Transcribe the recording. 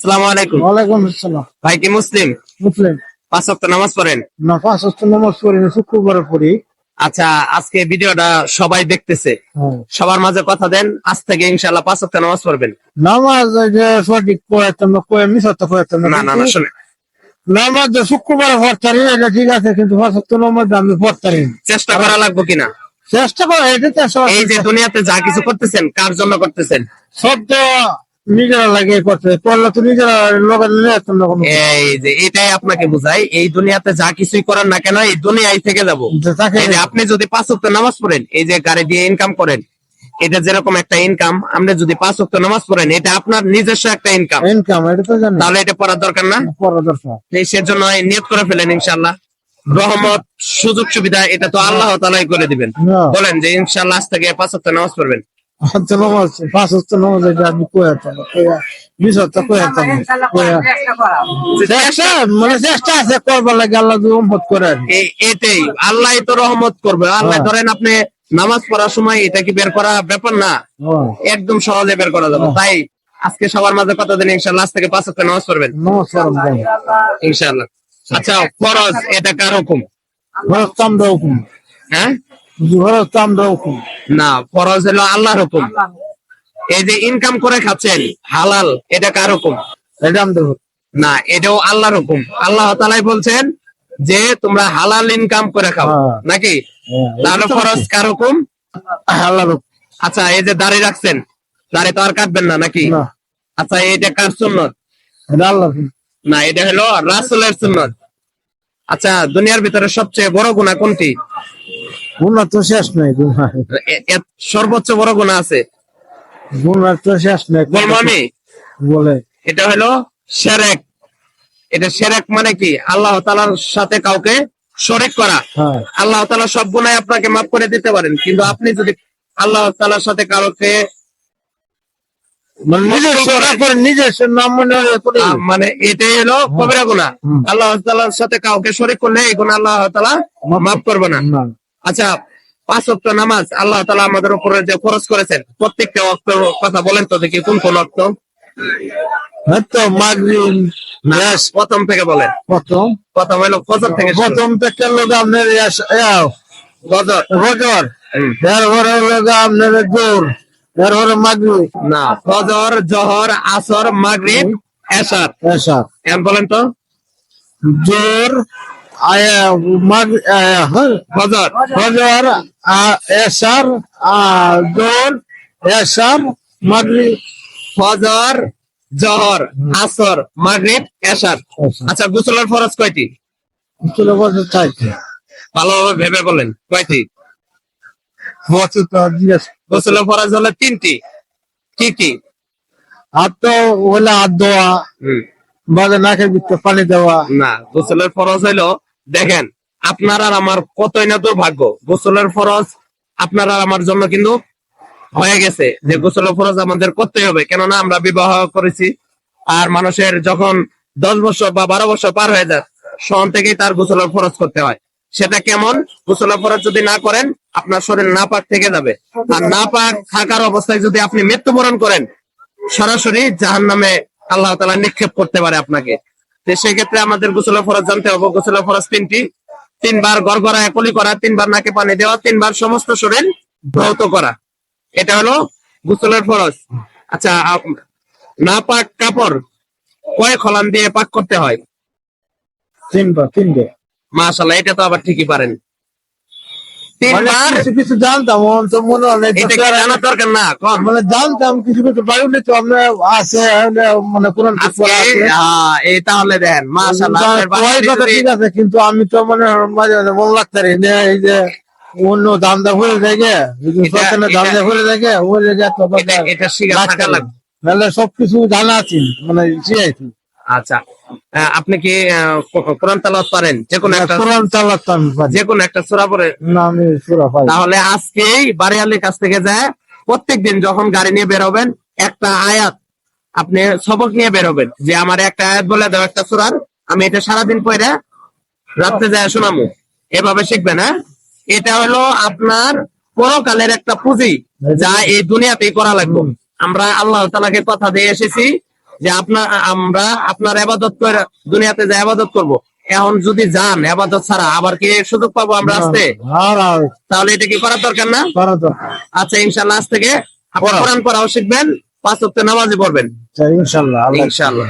সালাম আলাইকুম। ওয়ালাইকুম আসসালাম। ভাই কি মুসলিম? মুসলিম। পাঁচ ওয়াক্ত নামাজ পড়েন? না পাঁচ অস্ত নামাজ পড়ি না শুক্রবারে পড়ি। আচ্ছা আজকে ভিডিওটা সবাই দেখতেছে। হ্যাঁ। সবার মাঝে কথা দেন আজ থেকে ইনশাল্লাহ পাঁচ ওয়াক্ত নামাজ পড়বেন। নামাজ সঠিক পড়াইতাম না কয়ে মিশাতে পড়াইতাম না না না কিন্তু নামাজ যে পড়তারি এটা ঠিক আছে কিন্তু পাঁচ অস্ত নামাজ আমি পড়তারি না। চেষ্টা করা লাগবে কিনা? চেষ্টা করে এটা এই যে দুনিয়াতে যা কিছু করতেছেন কার জন্য করতেছেন? সব তো নিজেরা তো নিজেরা এই যে এটাই আপনাকে বুঝাই এই দুনিয়াতে যা কিছুই না কেন এই দুনিয়ায় থেকে যাব। আপনি যদি পাঁচ ওয়াক্ত নামাজ পড়েন এই যে গাড়ি দিয়ে ইনকাম করেন এটা যেরকম একটা ইনকাম আপনি যদি পাঁচ ওয়াক্ত নামাজ পড়েন এটা আপনার নিজস্ব একটা ইনকাম ইনকাম এটা তো তাহলে এটা পড়ার দরকার না? দরকার। সেজন্য নিয়ত করে ফেলেন ইনশাল্লাহ রহমত সুযোগ সুবিধা এটা তো আল্লাহ তালাই করে দিবেন। বলেন যে ইনশাল্লাহ আজ থেকে পাঁচ ওয়াক্ত নামাজ পড়বেন। পাঁচ নামাজ পাঁচ অস্ত নামাজ এটা আমি কয়ে আসতাম মিশাতে কয়ে আসতাম কয়ে চেষ্টা মানে চেষ্টা আছে করবার লাগে আল্লাহ রহমত করে এটাই আল্লাহ তো রহমত করবে। আল্লাহ হ্যাঁ। ধরেন আপনি নামাজ পড়ার সময় এটা কি বের করা ব্যাপার না? হ্যাঁ। একদম সহজে বের করা যাবে। তাই আজকে সবার মাঝে কথা দিন ইনশাল্লাহ আজ থেকে পাঁচ ওয়াক্ত নামাজ পড়বেন? ইনশাল্লাহ আচ্ছা ফরজ এটা কার হুকুম? চামড়া হুকুম। হ্যাঁ? হুকুম না ফরজ হলো আল্লাহর হুকুম। এই যে ইনকাম করে খাচ্ছেন হালাল এটা কার হুকুম? এটা আমাদের না এটাও আল্লাহর হুকুম। আল্লাহ তালাই বলছেন যে তোমরা হালাল ইনকাম করে খাও। হ্যাঁ। নাকি? হ্যাঁ, তাহলে ফরজ কার হুকুম? আল্লাহর। আচ্ছা এই যে দাড়ি রাখছেন দাড়ি তো আর কাটবেন না নাকি? আচ্ছা এটা কার সুন্নত? হুকুম। না এটা হলো রাসুলের সুন্নত। আচ্ছা দুনিয়ার ভিতরে সবচেয়ে বড় গুণা কোনটি? গুনাহ তো শেষ নাই এ- সর্বোচ্চ বড় গুণা আছে? গুনাহ তো শেষ নাই। আমি বলে। এটা হলো সেরেক। এটা সেরেক মানে কি? আল্লাহ তালার সাথে কাউকে শরিক করা। হ্যাঁ। আল্লাহ তালা সব গুণায় আপনাকে মাফ করে দিতে পারেন। কিন্তু আপনি যদি আল্লাহ তালার সাথে কাউকে মানে মনে এটাই হলো কবিরা গুণা। আল্লাহ তালার সাথে কাউকে শরিক করলে এই গুণা আল্লাহ তালা মাফ করবে না। আচ্ছা পাঁচ অক্ট নামাজ আল্লাহ তালা আমাদের উপরে যে খরচ করেছেন প্রত্যেকটা অক্ট কথা বলেন তো দেখি কোন কোন অক্ট প্রথম থেকে বলেন। প্রথম। প্রথম হলো ফজর থেকে প্রথম থেকে লোক আপনার এরপরে লোক আপনার জোর এরপরে মাগরিব। না ফজর জহর আসর মাগরিব এশার। এসা এখন বলেন তো। জোর হ্যাঁ, ফজর ফজর এসার জোর এসার মাগরিব ফজর জহর আসর মাগরিব এশার আচ্ছা গোসলের ফরজ কয়টি? চাইছে ভালোভাবে ভেবে বলেন কয়টি? গোসলের ফরজ হলো তিনটি। কি কি? আর তো ওলা হাত দেওয়া হুম, বাজে নাকের ভিতরে পানি দেওয়া। না গোসলের ফরজ হইল দেখেন, আপনার আর আমার কতই না দুর্ভাগ্য, গোসলের ফরজ আপনার আর আমার জন্য কিন্তু হয়ে গেছে। যে গোসলের ফরজ আমাদের করতেই হবে, কেননা আমরা বিবাহ করেছি আর মানুষের যখন দশ বছর বা বারো বছর পার হয়ে যায়, সন থেকেই তার গোসলের ফরজ করতে হয়। সেটা কেমন? গোসলের ফরজ যদি না করেন, আপনার শরীর না পাক থেকে যাবে। আর না পাক থাকার অবস্থায় যদি আপনি মৃত্যুবরণ করেন, সরাসরি জাহান নামে আল্লাহ তালা নিক্ষেপ করতে পারে আপনাকে। তো সেক্ষেত্রে আমাদের গোসলের ফরজ জানতে হবে। গোসলের ফরজ তিনটি। তিনবার গড়গড়ায় একলি করা তিনবার নাকে পানি দেওয়া তিনবার সমস্ত শরীর ধৌত করা। এটা হলো গোসলের ফরজ। আচ্ছা না পাক কাপড় কয় খলান দিয়ে পাক করতে হয়। তিনবার তিনবার। মাশাল্লাহ এটা তো আবার ঠিকই পারেন। তিনবার কিছু কিছু জানতাম তো মনে না, জানার দরকার? মানে জানতাম কিছু কিছু বাড়ি তো আমরা আছে মানে এই তাহলে ঠিক আছে কিন্তু আমি তো মানে মাঝে মাঝে মন লাগতে এই যে অন্য দামদা হয়ে থাকে এটা- দামদা হয়ে থাকে ওই যে সবকিছু জানা আছে মানে শিখাইছি। আচ্ছা আপনি কি কোরআন তালাওয়াত পারেন? যে কোনো একটা কোরআন পারি। যে কোনো একটা সূরা পড়ে। না আমি সুরা পাই। তাহলে আজকেই বাড়িয়ালির কাছ থেকে যায় প্রত্যেকদিন যখন গাড়ি নিয়ে বেরোবেন একটা আয়াত আপনি সবক নিয়ে বেরোবেন যে আমার একটা আয়াত বলে দাও একটা সুরার আমি এটা সারাদিন পরে রাত্রে যায় শোনামু। এভাবে শিখবেন হ্যাঁ? এটা হলো আপনার পরকালের একটা পুঁজি যা এই দুনিয়াতেই করা লাগবে। আমরা আল্লাহ তালাকে কথা দিয়ে এসেছি যে আপনার আমরা আপনার আবাদত করে দুনিয়াতে যে আবাদত করব এখন যদি যান আবাদত ছাড়া আবার কি সুযোগ পাবো আমরা আসতে? তাহলে এটা কি করার দরকার না? আচ্ছা ইনশাল্লাহ আজ থেকে। কোরআন পড়াও শিখবেন পাঁচ হপ্তাহ নামাজে পড়বেন। ইনশাল্লাহ ইনশাল্লাহ